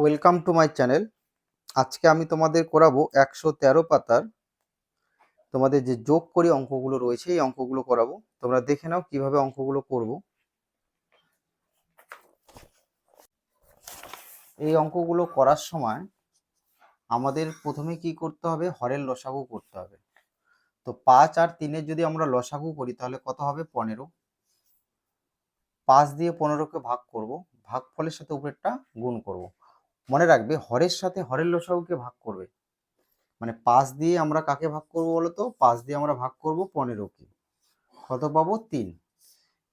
Welcome to my channel আজকে আমি তোমাদের করাবো একশো তেরো পাতার। তোমাদের যে যোগ করি অঙ্কগুলো রয়েছে, এই অঙ্কগুলো করাবো। তোমরা দেখে নাও কীভাবে অঙ্কগুলো করব। এই অঙ্কগুলো করার সময় আমাদের প্রথমে কি করতে হবে? হরের লসাগু করতে হবে। তো পাঁচ আর তিনের যদি আমরা লসাগু করি, তাহলে কত হবে? পনেরো। পাঁচ দিয়ে পনেরোকে ভাগ করব। ভাগ ফলের সাথে উপরেরটা গুণ করব। মনে রাখবে, হরের সাথে হরের লসাগুকে ভাগ করবে। মানে পাঁচ দিয়ে আমরা কাকে ভাগ করব বলো তো? পাঁচ দিয়ে আমরা ভাগ করব পনেরোকে। কত পাবো? তিন।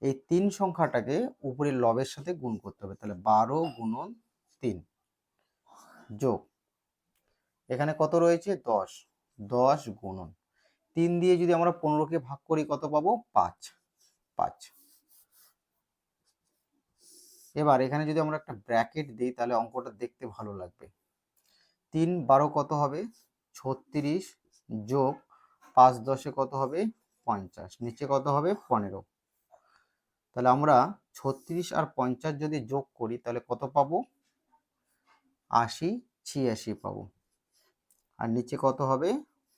এই তিন সংখ্যাটাকে উপরের লবের সাথে গুণ করতে হবে। তাহলে বারো গুণন তিন যোগ। এখানে কত রয়েছে? দশ। দশ গুণন। তিন দিয়ে যদি আমরা পনেরোকে ভাগ করি কত পাবো? পাঁচ। পাঁচ। এবার এখানে যদি আমরা একটা ব্র্যাকেট দিই, তাহলে অঙ্কটা দেখতে ভালো লাগবে। তিন বারো কত হবে? ছত্রিশ যোগ পাঁচ দশে কত হবে? পঞ্চাশ। নিচে কত হবে? পনেরো। তাহলে আমরা ছত্রিশ আর পঞ্চাশ যদি যোগ করি, তাহলে কত পাবো? আশি, ছিয়াশি পাবো। আর নিচে কত হবে?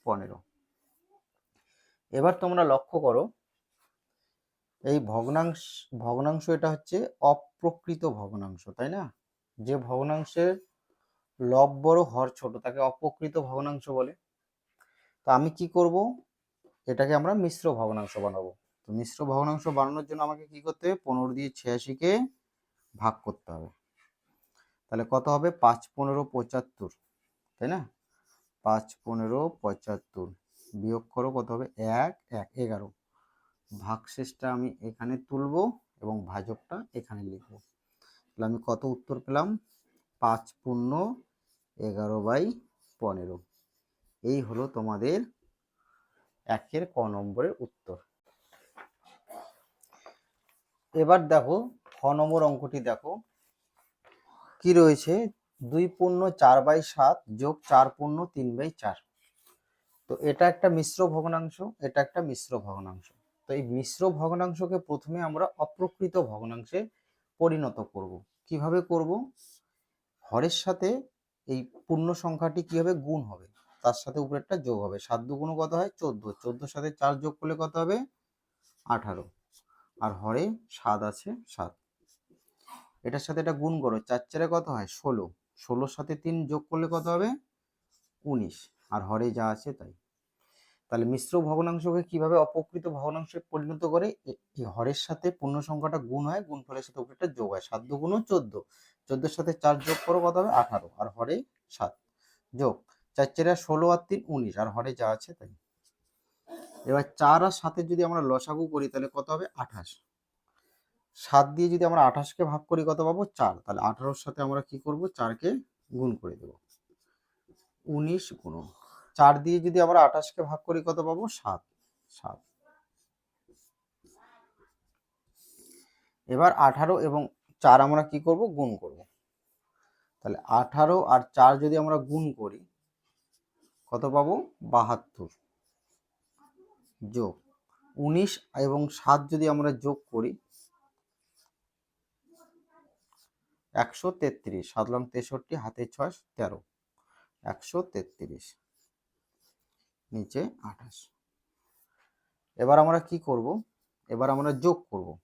পনেরো। এবার তোমরা লক্ষ্য করো এই ভগ্নাংশ ভগ্নাংশ এটা হচ্ছে অপ্রকৃত ভগ্নাংশ, তাই না? যে ভগ্নাংশের লব বড় হর ছোট, তাকে অপ্রকৃত ভগ্নাংশ বলে। তো আমি কি করব? এটাকে আমরা মিশ্র ভগ্নাংশ বানাবো। তো মিশ্র ভগ্নাংশ বানানোর জন্য আমাকে কি করতে হবে? পনেরো দিয়ে ছিয়াশিকে ভাগ করতে হবে। তাহলে কত হবে? পাঁচ পনেরো পঁচাত্তর, তাই না? পাঁচ পনেরো পঁচাত্তর বিয়োগ করো কত হবে? এক এক, এগারো। ভাগশেষটা আমি এখানে তুলব এবং ভাজকটা এখানে লিখব। তাহলে আমি কত উত্তর পেলাম? পাঁচ পূর্ণ এগারো বাই পনেরো। এই হলো তোমাদের একের ক নম্বরের উত্তর। এবার দেখো, খ নম্বর অঙ্কটি দেখো। কি রয়েছে? দুই পূর্ণ চার বাই সাত যোগ চার পূর্ণ তিন বাই চার। তো এটা একটা মিশ্র ভগ্নাংশ, এটা একটা মিশ্র ভগ্নাংশ। তো এই মিশ্র ভগ্নাংশকে প্রথমে আমরা অপ্রকৃত ভগ্নাংশে পরিণত করব। কীভাবে করব? হরের সাথে এই পূর্ণ সংখ্যাটি কি হবে গুণ হবে? তার সাথে উপরেরটা যোগ হবে। সাত দুগুণ কত হয়? চোদ্দ। চোদ্দোর সাথে চার যোগ করলে কত হবে? আঠারো। আর হরে সাত আছে, সাত। এটার সাথে এটা গুণ করো। চার চারে কত হয়? ষোলো। ষোলোর সাথে তিন যোগ করলে কত হবে? উনিশ। আর হরে যা আছে তাই। তাহলে মিশ্র ভগ্নাংশকে কীভাবে অপকৃত ভগ্নাংশে পরিণত করে? এই হরের সাথে পূর্ণ সংখ্যাটা গুণ হয়, গুণফলের সাথে উপরেটা যোগ হয়। সাত দুগুণ চোদ্দ। চোদ্দোর সাথে চার যোগ করো, কত হবে? আঠারো। আর হরে সাত। যোগ। চার চারে ষোলো আর তিন উনিশ। আর হরে যা আছে তাই। এবার চার আর সাতের যদি আমরা লসাগু করি, তাহলে কত হবে? আঠাশ। সাত দিয়ে যদি আমরা আঠাশকে ভাগ করি, কত পাবো? চার। তাহলে আঠারোর সাথে আমরা কি করব? চারকে গুণ করে দেব। উনিশ গুণ। চার দিয়ে যদি আমরা আঠাশকে ভাগ করি কত পাবো? সাত। সাত। এবার আঠারো এবং চার আমরা কি করব? গুণ করব। তাহলে আঠারো আর চার যদি আমরা গুণ করি, কত পাবো? বাহাত্তর। যোগ। উনিশ এবং সাত যদি আমরা যোগ করি, একশো তেত্রিশ। সাত লং তেষট্টি, হাতে ছয়, তেরো। একশো তেত্রিশ। নিচে আঠাশ। এবার আমরা কি করব? এবার আমরা যোগ করব।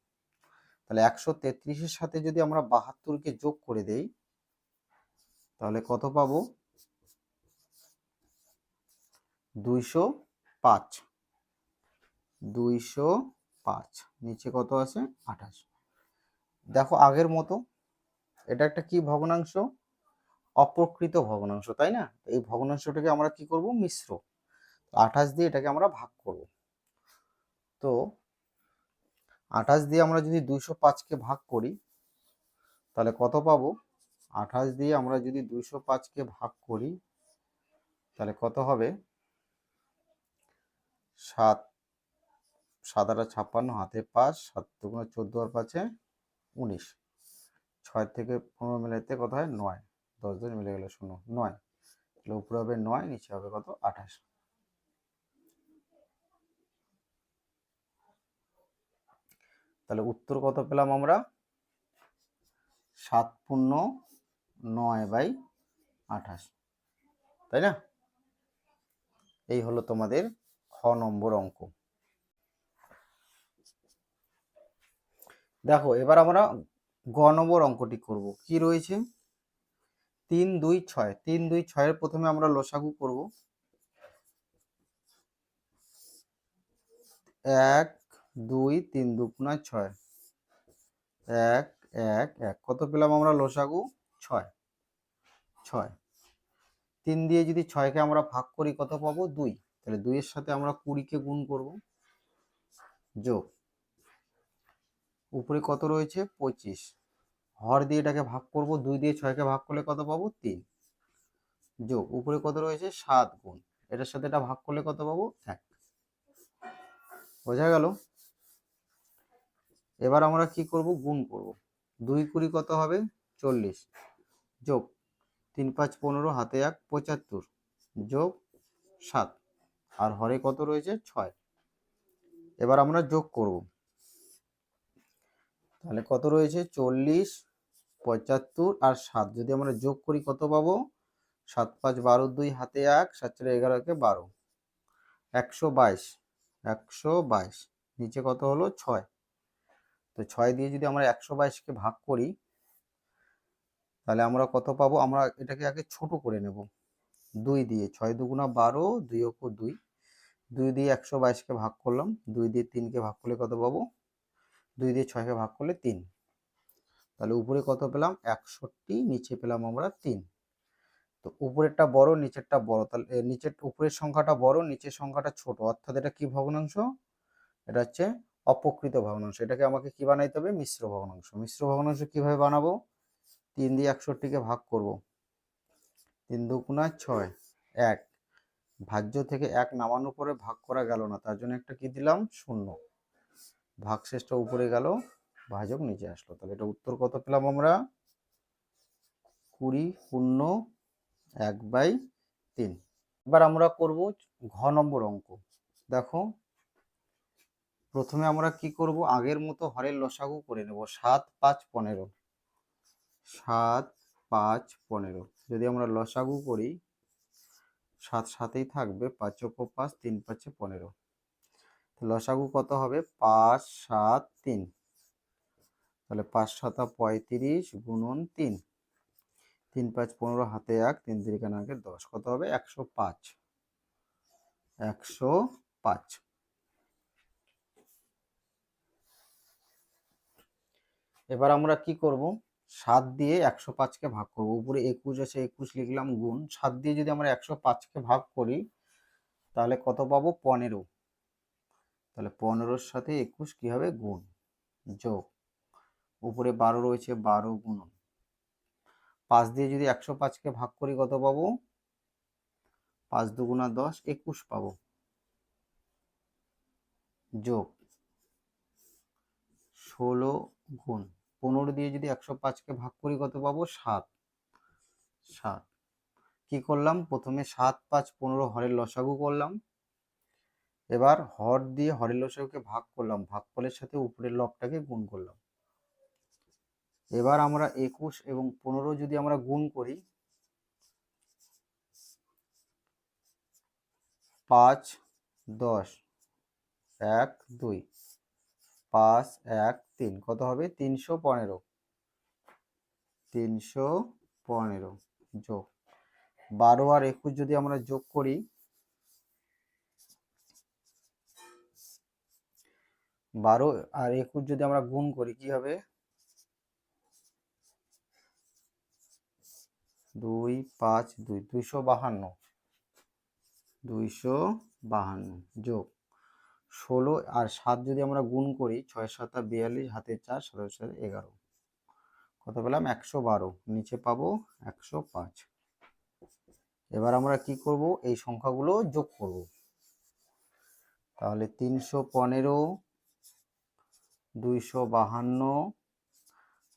তাহলে একশো তেত্রিশের সাথে যদি আমরা বাহাত্তরকে যোগ করে দেই, তাহলে কত পাবো? দুইশো পাঁচ। দুইশো পাঁচ। নিচে কত আছে? আঠাশ। দেখো আগের মতো, এটা একটা কি ভগ্নাংশ? অপ্রকৃত ভগ্নাংশ, তাই না? এই ভগ্নাংশটাকে আমরা কি করব? মিশ্র। আঠাশ দিয়ে এটাকে আমরা ভাগ করব। তো আঠাশ দিয়ে আমরা যদি দুইশো পাঁচকে ভাগ করি, তাহলে কত পাবো? আঠাশ দিয়ে আমরা যদি দুইশো পাঁচকে ভাগ করি, তাহলে কত হবে? সাত সাত আটা ছাপ্পান্ন, হাতে পাঁচ, সাত দুগুণ চোদ্দ আর পাঁচে উনিশ। ছয় থেকে পনেরো মিলাইতে কত হয়? নয়। দশ দিন মিলে গেলে শূন্য। নয়। তাহলে উপরে হবে নয়, নিচে হবে কত? আঠাশ। তাহলে উত্তর কত পেলাম আমরা? সাত পূর্ণ নয় বাই আঠাশ। তাই না? এই হলো তোমাদের খ নম্বর অঙ্ক। দেখো, এবার আমরা গ নম্বর অঙ্কটি করব। কি রয়েছে? তিন, দুই, ছয়। তিন, দুই, ছয়ের প্রথমে আমরা লসাগু করব। এক দুই, তিন দুগুণা ছয়। এক এক এক। কত পেলাম আমরা লসাগু? ছয়। ছয়। তিন দিয়ে যদি ছয়কে আমরা ভাগ করি কত পাবো? দুই। তাহলে দুইয়ের সাথে আমরা কুড়িকে গুণ করব। যোগ। উপরে কত রয়েছে? পঁচিশ। হর দিয়ে এটাকে ভাগ করব। দুই দিয়ে ছয়কে ভাগ করলে কত পাবো? তিন। যোগ। উপরে কত রয়েছে? সাত গুণ। এটার সাথে এটা ভাগ করলে কত পাবো? এক। বোঝা গেল? এবার আমরা কি করব? গুণ করব। দুই কুড়ি কত হবে? চল্লিশ। যোগ তিন পাঁচ পনেরো, হাতে এক, পঁচাত্তর। যোগ সাত। আর হরে কত রয়েছে? ছয়। এবার আমরা যোগ করব। তাহলে কত রয়েছে? চল্লিশ, পঁচাত্তর আর সাত। যদি আমরা যোগ করি, কত পাবো? সাত পাঁচ বারো দুই, হাতে এক, সাত চার এগারোকে বারো। একশো বাইশ। একশো বাইশ। নিচে কত হলো? ছয়। তো ছয় দিয়ে যদি আমরা একশো বাইশকে ভাগ করি, তাহলে আমরা কত পাবো? আমরা এটাকে আগে ছোট করে নেব। দুই দিয়ে, ছয় দুগুণা বারো, দুই অক্ষ দুই। দুই দিয়ে একশো বাইশকে ভাগ করলাম। দুই দিয়ে তিনকে ভাগ করলে কত পাবো? দুই দিয়ে ছয়কে ভাগ করলে তিন। তাহলে উপরে কত পেলাম? একষট্টি, নিচে পেলাম আমরা তিন। তো উপরেরটা বড়, নিচেরটা বড়। তাহলে নিচের, উপরের সংখ্যাটা বড়, নিচের সংখ্যাটা ছোট। অর্থাৎ এটা কি ভগ্নাংশ? এটা হচ্ছে অপকৃত ভগ্নাংশ। এটাকে আমাকে কি বানাইতে হবে? মিশ্র ভগ্নাংশ। মিশ্র ভগ্নাংশ কীভাবে বানাবো? তিন দিয়ে একষট্টিকে ভাগ করব। তিন দুগুণা ছয়, এক। ভাজ্য থেকে এক নামানোর পরে ভাগ করা গেল না, তার জন্য একটা কি দিলাম? শূন্য। ভাগ শেষটা উপরে গেল, ভাজক নিচে আসলো। তাহলে এটা উত্তর কত পেলাম আমরা? কুড়ি শূন্য এক বাই তিন। এবার আমরা করব ঘ নম্বর অঙ্ক। দেখো প্রথমে আমরা কি করব? আগের মতো হরের লসাগু করে নেব। সাত, পাঁচ, পনেরো। সাত, পাঁচ, পনেরো। যদি আমরা লসাগু করি, সাত সাতেই থাকবে। পাঁচ চোদ্দ পাঁচ, তিন পাঁচে পনেরো। লসাগু কত হবে? পাঁচ, সাত, তিন। তাহলে পাঁচ সাতা পঁয়ত্রিশ গুণন তিন। তিন, পাঁচ, পনেরো, হাতে এক, তিন তিরিকা নাকে দশ। কত হবে? একশো পাঁচ। একশো পাঁচ। এবার আমরা কি করব? সাত দিয়ে একশো পাঁচকে ভাগ করব। উপরে একুশ আছে, একুশ লিখলাম গুণ। সাত দিয়ে যদি আমরা একশো পাঁচকে ভাগ করি, তাহলে কত পাবো? পনেরো। তাহলে পনেরোর সাথে একুশ কি হবে? গুণ। যোগ। উপরে বারো রয়েছে, বারো গুণন পাঁচ দিয়ে যদি একশো পাঁচকে ভাগ করি, কত পাবো? পাঁচ দুগুণা দশ, একুশ পাবো। যোগ। ষোলো গুণ। পনেরো দিয়ে যদি একশো পাঁচকে ভাগ করি কত পাবো? সাত। সাত। কি করলাম? প্রথমে সাত পাঁচ পনেরো হরের লসাগু করলাম। এবার হর দিয়ে হরের লসাগুকে ভাগ করলাম। ভাগফলের সাথে উপরের লবটাকে গুণ করলাম। এবার আমরা একুশ এবং পনেরো যদি আমরা গুণ করি, পাঁচ, দশ, এক, দুই। পাঁচ, এক, তিন। কত হবে? তিনশো পনেরো। তিনশো পনেরো। যোগ। বারো আর একুশ যদি আমরা যোগ করি, বারো আর একুশ যদি আমরা গুণ করি, কি হবে? দুই, পাঁচ, দুই। দুইশো বাহান্ন। দুইশো বাহান্ন। যোগ। ষোলো আর সাত যদি আমরা গুণ করি, ছয় সাতা বিয়াল্লিশ, হাতে চার, সাতাশ সাত এগারো। কত পেলাম? একশো বারো। নিচে পাবো একশো পাঁচ। এবার আমরা কি করব? এই সংখ্যাগুলো যোগ করব। তাহলে তিনশো পনেরো, দুইশো বাহান্ন,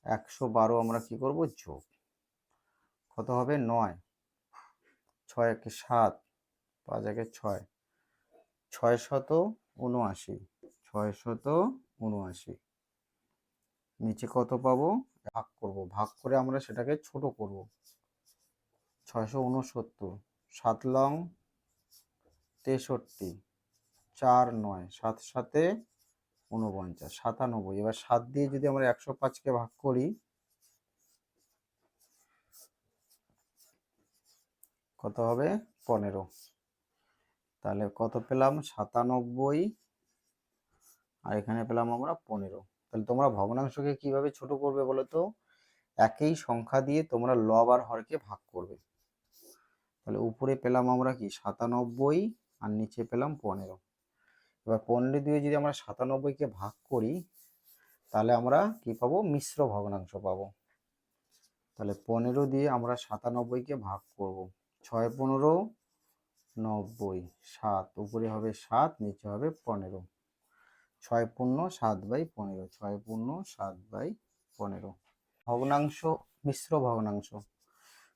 একশো বারো আমরা কি করব? যোগ। কত হবে? নয়। ছয় একে সাত, পাঁচ একে ছয়। ছয় শত উনআশি ছয় শত উনআশি নিচে কত পাবো? ভাগ করব। ভাগ করে আমরা সেটাকে ছোট করব। ছয়শো উনসত্তর সাত লং তেষট্টি, চার নয়, সাত সাতে উনপঞ্চাশ সাতানব্বই। এবার সাত দিয়ে যদি আমরা একশো পাঁচকে ভাগ করি, কত হবে? পনেরো। তাহলে কত পেলাম? সাতানব্বই। আর এখানে পেলাম আমরা পনেরো। তাহলে তোমরা ভগ্নাংশকে কীভাবে ছোট করবে বলো তো একই সংখ্যা দিয়ে তোমরা লব আর হরকে ভাগ করবে। তাহলে উপরে পেলাম আমরা কি? সাতানব্বই। আর নিচে পেলাম পনেরো। এবার পনেরো দিয়ে যদি আমরা সাতানব্বইকে ভাগ করি, তাহলে আমরা কি পাবো? মিশ্র ভগ্নাংশ পাবো। তাহলে পনেরো দিয়ে আমরা সাতানব্বইকে ভাগ করব। ছয় পনেরো। নব্বই, সাত, উপরে হবে সাত, নিচে হবে পনেরো। ছয় পূর্ণ, সাত বাই পনেরো, ছয় পূর্ণ, সাত বাই পনেরো। ভগ্নাংশ, মিশ্র ভগ্নাংশ।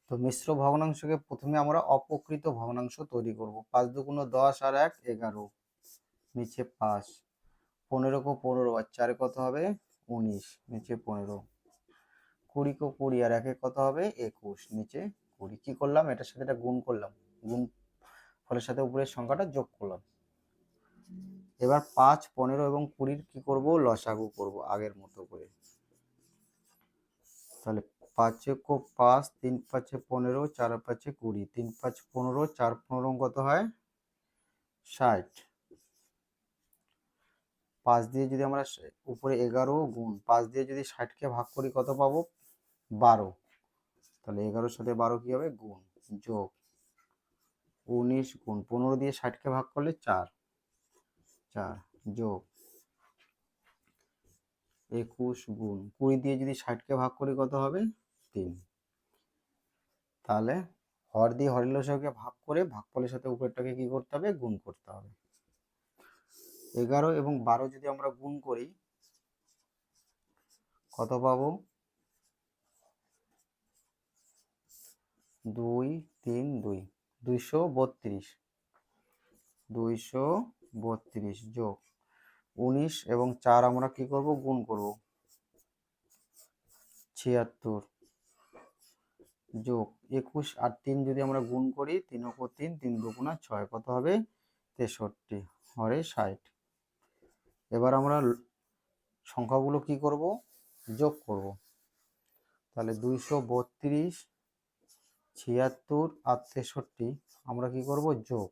তো মিশ্র ভগ্নাংশকে প্রথমে আমরা অপকৃত ভগ্নাংশ তৈরি করব। পাঁচ দুগুণ দশ আর এক, এগারো। নিচে পাঁচ। পনেরো কো পনেরো, আর চারে কত হবে? উনিশ। নিচে পনেরো। কুড়ি কো কুড়ি, আর একে কত হবে? একুশ। নিচে কুড়ি। কি করলাম? এটার সাথে এটা গুণ করলাম। গুণ ফলের সাথে উপরের সংখ্যাটা যোগ করলাম। এবার পাঁচ, পনেরো এবং কুড়ির কি করব? লসাগু করব আগের মতো করে। তাহলে পাঁচে কো পাঁচ, তিন পাঁচে পনেরো, চার পাঁচে কুড়ি। তিন পাঁচ পনেরো, চার পনেরো কত হয়? ষাট। পাঁচ দিয়ে যদি আমরা উপরে এগারো গুণ, পাঁচ দিয়ে যদি ষাটকে ভাগ করি কত পাবো? বারো। তাহলে এগারোর সাথে বারো কি হবে? গুণ, যোগ। উনিশ গুণ পনেরো দিয়ে ষাটকে ভাগ করলে চার। চার যোগ একুশ গুণ কুড়ি দিয়ে যদি ষাটকে ভাগ করি কত হবে? তিন। তাহলে হর দিয়ে হরের লসাগুকে ভাগ করে ভাগফলের সাথে উপরেরটাকে কি করতে হবে? গুণ করতে হবে। এগারো এবং বারো যদি আমরা গুণ করি, কত পাবো? দুই, তিন, দুই। দুইশো বত্রিশ। দুইশো বত্রিশ যোগ উনিশ এবং চার আমরা কি করব? গুণ করব। ছিয়াত্তর যোগ একুশ আর তিন যদি আমরা গুণ করি, তিন ওপর তিন তিন দুগুণা ছয়, কত হবে? তেষট্টি, হরে ষাট। এবার আমরা সংখ্যাগুলো কি করব? যোগ করব। তাহলে দুইশো বত্রিশ ছিয়াত্তর আর তেষট্টি, আমরা কি করব? যোগ।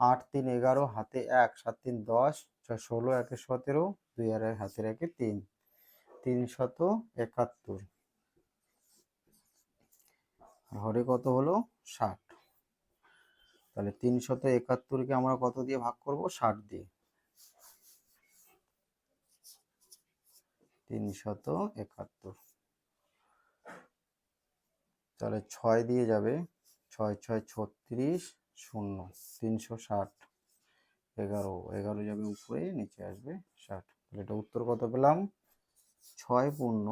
আট তিন এগারো, হাতে এক, সাত তিন দশ, ছয় ষোলো, একে সতেরো, দুই আর এক, হাতের একে তিন। তিন শত একাত্তর। হরে কত হলো? ষাট। তাহলে তিন শত একাত্তরকে আমরা কত দিয়ে ভাগ করব? ষাট দিয়ে। তিন শত একাত্তর। তাহলে ছয় দিয়ে যাবে, ছয় ছয়, ছত্রিশ, শূন্য, তিনশো ষাট। এগারো এগারো যাবে উপরে, নিচে আসবে ষাট। তাহলে এটা উত্তর কত পেলাম? ছয় পূর্ণ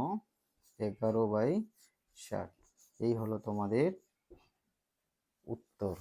এগারো বাই ষাট। এই হলো তোমাদের উত্তর।